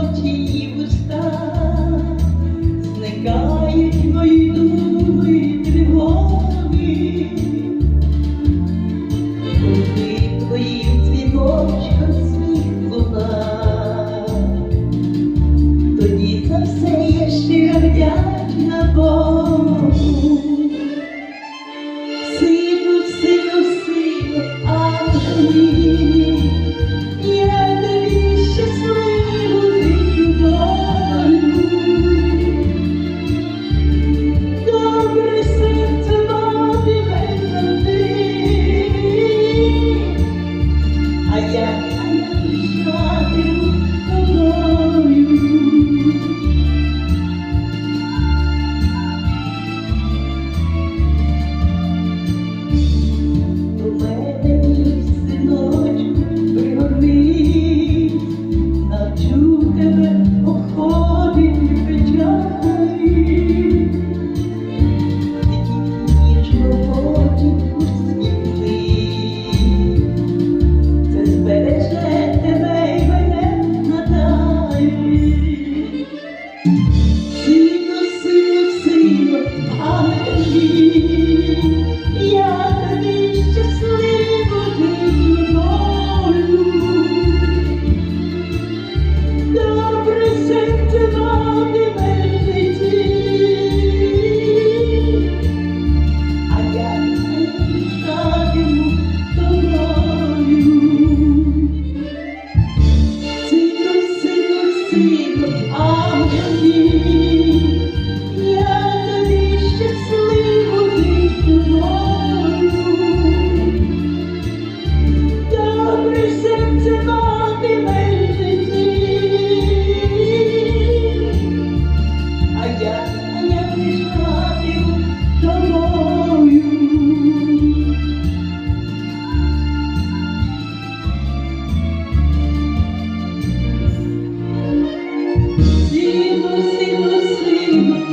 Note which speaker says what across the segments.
Speaker 1: очі і вуста, зникають мої. you. deep are in.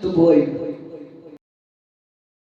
Speaker 1: do boi.